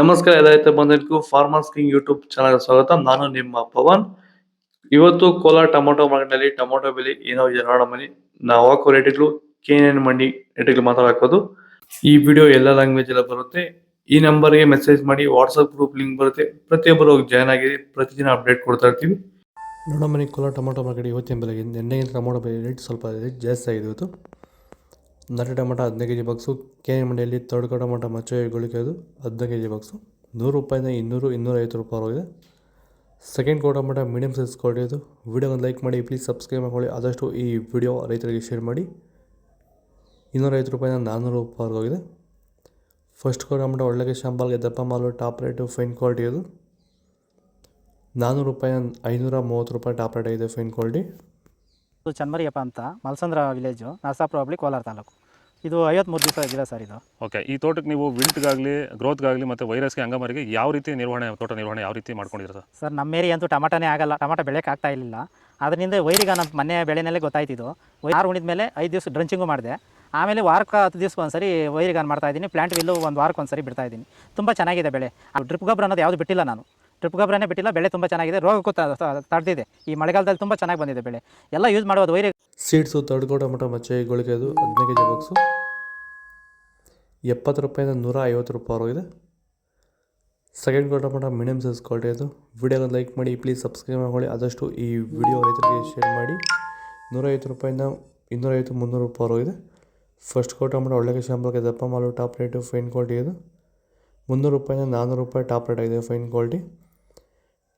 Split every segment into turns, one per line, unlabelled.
ನಮಸ್ಕಾರ ಎಲ್ಲ ಬಂದಿದ್ದಕ್ಕೂ ಫಾರ್ಮರ್ಸ್ ಕಿಂಗ್ ಯೂಟ್ಯೂಬ್ ಚಾನಲ್ ಸ್ವಾಗತ. ನಾನು ನಿಮ್ಮ ಪವನ್. ಇವತ್ತು ಕೋಲಾರ ಟೊಮೊಟೊ ಮಾರ್ಕೆಟ್ನಲ್ಲಿ ಟೊಮೊಟೊ ಬೆಲೆ ಏನೋ ಇದೆ ನೋಡೋ ಮನಿ ನಾವು ಹಾಕೋ ರೇಟ್ಗಳು ಕೆ ಎನ್ ಮಂಡಿ ರೇಟ್ಗಳು ಮಾತಾಡೋದು ಈ ವಿಡಿಯೋ ಎಲ್ಲ ಲ್ಯಾಂಗ್ವೇಜ್ ಎಲ್ಲ ಬರುತ್ತೆ. ಈ ನಂಬರ್ಗೆ ಮೆಸೇಜ್ ಮಾಡಿ ವಾಟ್ಸಪ್ ಗ್ರೂಪ್ ಲಿಂಕ್ ಬರುತ್ತೆ. ಪ್ರತಿಯೊಬ್ಬರು ಜಾಯ್ನ್ ಆಗಿ ಪ್ರತಿದಿನ ಅಪ್ಡೇಟ್ ಕೊಡ್ತಾ ಇರ್ತೀವಿ. ನೋಡೋ ಮನಿ ಕೋಲಾರ ಟೊಮೊಟೊ ಮಾರ್ಕೆಟ್ ಇವತ್ತಿನ ಬೆಲೆಗೆ. ನಿನ್ನೆಗಿಂತ ಟೊಮೊಟೊ ಬೆಲೆ ರೇಟ್ ಸ್ವಲ್ಪ ರೇಟ್ ಜಾಸ್ತಿ ಆಗಿದೆ ಇವತ್ತು. ನಾಟಿ ಟೊಮೊಟೊ ಹದಿನೈದು K G box K M ಮಂಡಿಯಲ್ಲಿ ತಡ್ಕ ಟೊಮೊಟೊ ಮಚ್ಚೆ ಗುಳಿಕೆದು ಹದಿನೈದು ಕೆ ಜಿ ಬಾಕ್ಸು ನೂರು ರೂಪಾಯಿಂದ ಇನ್ನೂರು, ಇನ್ನೂರೈವತ್ತು ರೂಪಾಯಿ ಹೋಗಿದೆ ಸೆಕೆಂಡ್ ಕೋ tomato medium size quality video ಒಂದು ಲೈಕ್ ಮಾಡಿ ಪ್ಲೀಸ್ ಸಬ್ಸ್ಕ್ರೈಬ್ ಮಾಡ್ಕೊಳ್ಳಿ. ಆದಷ್ಟು ಈ ವಿಡಿಯೋ ರೈತರಿಗೆ ಶೇರ್ ಮಾಡಿ. ಇನ್ನೂರೈವತ್ತು ರೂಪಾಯಿಂದ ನಾನ್ನೂರು ರೂಪಾಯಿ ಹೋಗಿದೆ. ಫಸ್ಟ್ ಕೋ ಟೊಮೊಟೊ ಒಳ್ಳೆಗೆ ಶಾಂಬಾಲ್ಗೆ ದಪ್ಪ ಮಾಲು ಟಾಪ್ ರೇಟು ಫೈನ್ ಕ್ವಾಲಿಟಿ ಅದು. ನಾನ್ನೂರು ರೂಪಾಯಿ ಐನೂರ ಮೂವತ್ತು ರೂಪಾಯಿ ಟಾಪ್ ರೇಟ್ ಇದೆ ಫೈನ್ ಕ್ವಾಲಿಟಿ
ಇದು ಚನ್ಮರಿಯಪ್ಪ ಅಂತ ಮಲ್ಸಂದ್ರ ವಿಲೇಜು ನರಸಾಪುರ ಹೋಬಳಿ ಕೋಲಾರ ತಾಲೂಕು. ಇದು ಐವತ್ತ್ಮೂರು ದಿವಸ ಇದೆ ಸರ್ ಇದು.
ಓಕೆ ಈ ತೋಟಕ್ಕೆ ನೀವು ವಿಲ್ಟ್ಗಾಗಲಿ ಗ್ರೋತ್ಗಾಗಲಿ ಮತ್ತು ವೈರಸ್ಗೆ ಅಂಗಮರಿಗೆ ಯಾವ ರೀತಿ ನಿರ್ವಹಣೆ ತೋಟ ನಿರ್ವಹಣೆ ಯಾವ ರೀತಿ ಮಾಡ್ಕೊಂಡಿದ್ರು ಸರ್
ಸರ್ ನಮ್ಮ ಏರಿಯಾ ಅಂತೂ ಟಮಾಟನೇ ಆಗಲ್ಲ ಟಮಾಟ ಬೆಳೆಯೋಕೆ ಆಗ್ತಾ ಇರಲಿಲ್ಲ ಅದರಿಂದ ವೈರಿಗ ನಮ್ಮ ಮನೆ ಬೆಳೆನಲ್ಲೇ ಗೊತ್ತಾಯ್ತಿದ್ದು ಆರು ಉಣಿದ ಮೇಲೆ ಐದು ದಿವಸ ಡ್ರಂಚಿಂಗು ಮಾಡಿದೆ. ಆಮೇಲೆ ವಾರಕ್ಕೆ ಹತ್ತು ದಿವಸ ಒಂದ್ಸರಿ ವೈರಿಗಾನ್ ಮಾಡ್ತಾ ಇದ್ದೀನಿ ಪ್ಲಾಂಟ್ ವಿಲ್ಲು ಒಂದು ವಾರಕ್ಕೆ ಒಂದ್ಸರಿ ಬಿಡ್ತಾ ಇದ್ದೀನಿ. ತುಂಬ ಚೆನ್ನಾಗಿದೆ ಬೆಳೆ. ಆ ಡ್ರಿಪ್ ಗೊಬ್ಬರ ಅನ್ನೋದು ಯಾವುದು ಬಿಟ್ಟಿಲ್ಲ ನಾನು. ಡ್ರಿಪ್ ಗೊಬ್ಬರನೇ ಬಿಟ್ಟಿಲ್ಲ, ಬೆಳೆ ತುಂಬ ಚೆನ್ನಾಗಿದೆ, ರೋಗಕ್ಕೂ ತಡೆದಿದೆ. ಈ ಮಳೆಗಾಲದಲ್ಲಿ ತುಂಬ ಚೆನ್ನಾಗಿ ಬಂದಿದೆ ಬೆಳೆ. ಎಲ್ಲ ಯೂಸ್ ಮಾಡೋದು ವೈರಿ
ಸೀಡ್ಸು ತಡ್ಗೋ ಟೊಮೊಟೊ ಮಚ್ಚೆ ಅದು ಹದಿನೈದು ಕೆ ಜಿ ಬಾಕ್ಸು ಎಪ್ಪತ್ತು ರೂಪಾಯಿಂದ ನೂರ ಐವತ್ತು ರೂಪಾಯಿ ಇದೆ. ಸೆಕೆಂಡ್ ಕೋ ಮಟ್ಟ ಮೀಡಿಯಮ್ ಸೈಜ್ ಕ್ವಾಲಿಟಿ ಅದು ವಿಡಿಯೋನ ಲೈಕ್ ಮಾಡಿ ಪ್ಲೀಸ್ ಸಬ್ಸ್ಕ್ರೈಬ್ ಮಾಡಿ ಆದಷ್ಟು ಈ ವಿಡಿಯೋ ರೈತರಿಗೆ ಶೇರ್ ಮಾಡಿ. ನೂರೈವತ್ತು ರೂಪಾಯಿಂದ ಇನ್ನೂರೈವತ್ತು ಮುನ್ನೂರು ರೂಪಾಯಿ ಇದೆ. ಫಸ್ಟ್ ಕೋ ಮಟ್ಟ ಒಳ್ಳೆಗೆ ಶಾಂಪಲ್ಗೆ ದಪ್ಪ ಮಾಲು ಟಾಪ್ ರೇಟು ಫೈನ್ ಕ್ವಾಲಿಟಿ ಇದು. ಮುನ್ನೂರು ರೂಪಾಯಿಂದ ನಾನ್ನೂರು ರೂಪಾಯಿ ಟಾಪ್ ರೇಟ್ ಆಗಿದೆ ಫೈನ್ ಕ್ವಾಲಿಟಿ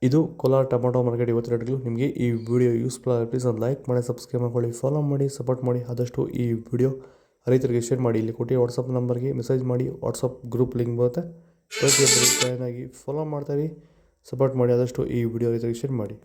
ಇದು ಕೋಲಾರ ಟೊಮೊಟೊ ಮಾರ್ಕೆಟ್ ಇವತ್ತು ರೇಟ್ಗಳು. ನಿಮಗೆ ಈ ವಿಡಿಯೋ ಯೂಸ್ಫುಲ್ ಆಗಿದೆ ಪ್ಲೀಸ್ ಒಂದು ಲೈಕ್ ಮಾಡಿ ಸಬ್ಸ್ಕ್ರೈಬ್ ಮಾಡ್ಕೊಳ್ಳಿ ಫಾಲೋ ಮಾಡಿ ಸಪೋರ್ಟ್ ಮಾಡಿ. ಆದಷ್ಟು ಈ ವಿಡಿಯೋ ರೈತರಿಗೆ ಶೇರ್ ಮಾಡಿ. ಇಲ್ಲಿ ಕೊಟ್ಟು ವಾಟ್ಸಪ್ ನಂಬರ್ಗೆ ಮೆಸೇಜ್ ಮಾಡಿ. ವಾಟ್ಸಪ್ ಗ್ರೂಪ್ ಲಿಂಕ್ ಬರುತ್ತೆ. ಪ್ರತಿಯೊಬ್ಬರಿಗೆ ಫಾಲೋ ಮಾಡ್ತಾರೆ ಸಪೋರ್ಟ್ ಮಾಡಿ. ಆದಷ್ಟು ಈ ವಿಡಿಯೋ ರೈತರಿಗೆ ಶೇರ್ ಮಾಡಿ.